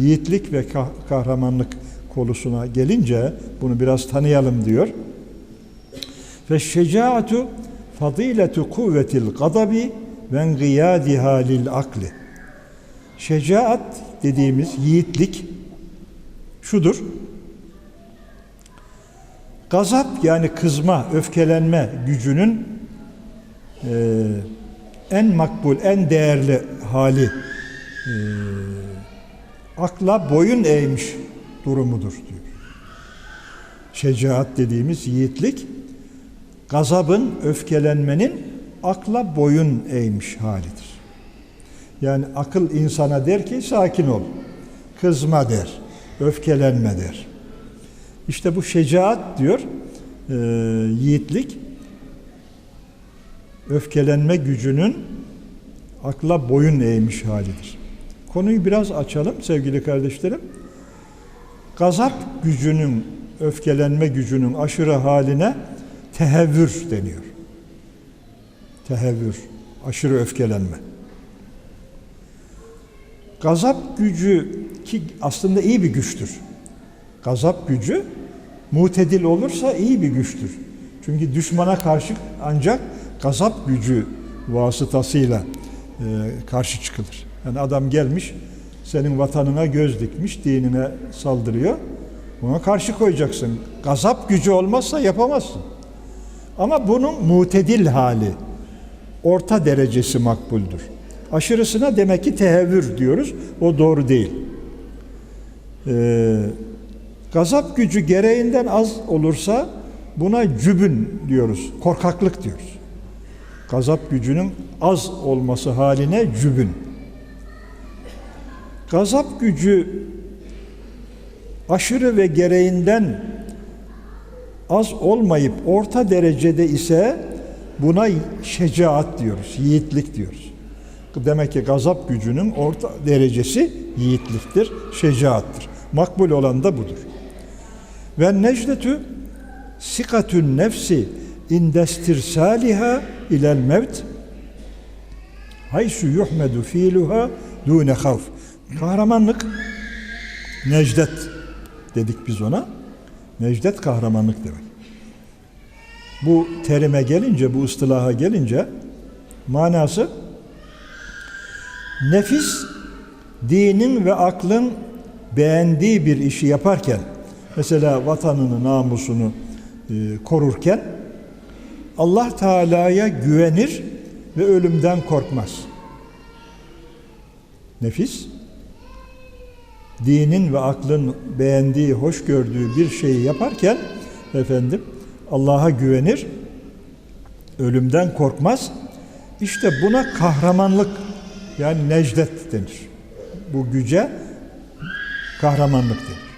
yiğitlik ve kah- kahramanlık konusuna gelince bunu biraz tanıyalım diyor. Ve şecaatu fadiletu kuvvetil gadabi ve gıyadiha lil akli. Şecaat dediğimiz yiğitlik şudur. Gazap yani kızma, öfkelenme gücünün e, en makbul, en değerli hali e, akla boyun eğmiş durumudur diyor. Şecaat dediğimiz yiğitlik, gazabın, öfkelenmenin akla boyun eğmiş halidir. Yani akıl insana der ki sakin ol, kızma der, öfkelenme der. İşte bu şecaat diyor, e, yiğitlik, öfkelenme gücünün akla boyun eğmiş halidir. Konuyu biraz açalım sevgili kardeşlerim. Gazap gücünün, öfkelenme gücünün aşırı haline tehevvür deniyor. Tehevvür, aşırı öfkelenme. Gazap gücü ki aslında iyi bir güçtür. Gazap gücü mutedil olursa iyi bir güçtür. Çünkü düşmana karşı ancak gazap gücü vasıtasıyla e, karşı çıkılır. Yani adam gelmiş senin vatanına göz dikmiş, dinine saldırıyor. Buna karşı koyacaksın. Gazap gücü olmazsa yapamazsın. Ama bunun mutedil hali, orta derecesi makbuldür. Aşırısına demek ki tehevvür diyoruz. O doğru değil. Ee, gazap gücü gereğinden az olursa buna cübün diyoruz. Korkaklık diyoruz. Gazap gücünün az olması haline cübün. Gazap gücü aşırı ve gereğinden az olmayıp orta derecede ise buna şecaat diyoruz, yiğitlik diyoruz. Demek ki gazap gücünün orta derecesi yiğitliktir, şecaattır. Makbul olan da budur. Ve necdetü sikatün nefsi indestirsaliha ilel mevt haysu yuhmedu fiiluha dune havf. Kahramanlık necdet dedik biz ona. Necdet kahramanlık demek. Bu terime gelince, bu ıstılaha gelince manası nefis dinin ve aklın beğendiği bir işi yaparken mesela vatanını, namusunu e, korurken Allah Teala'ya güvenir ve ölümden korkmaz. Nefis dinin ve aklın beğendiği, hoş gördüğü bir şeyi yaparken efendim Allah'a güvenir, ölümden korkmaz. İşte buna kahramanlık yani necdet denir. Bu güce kahramanlık denir.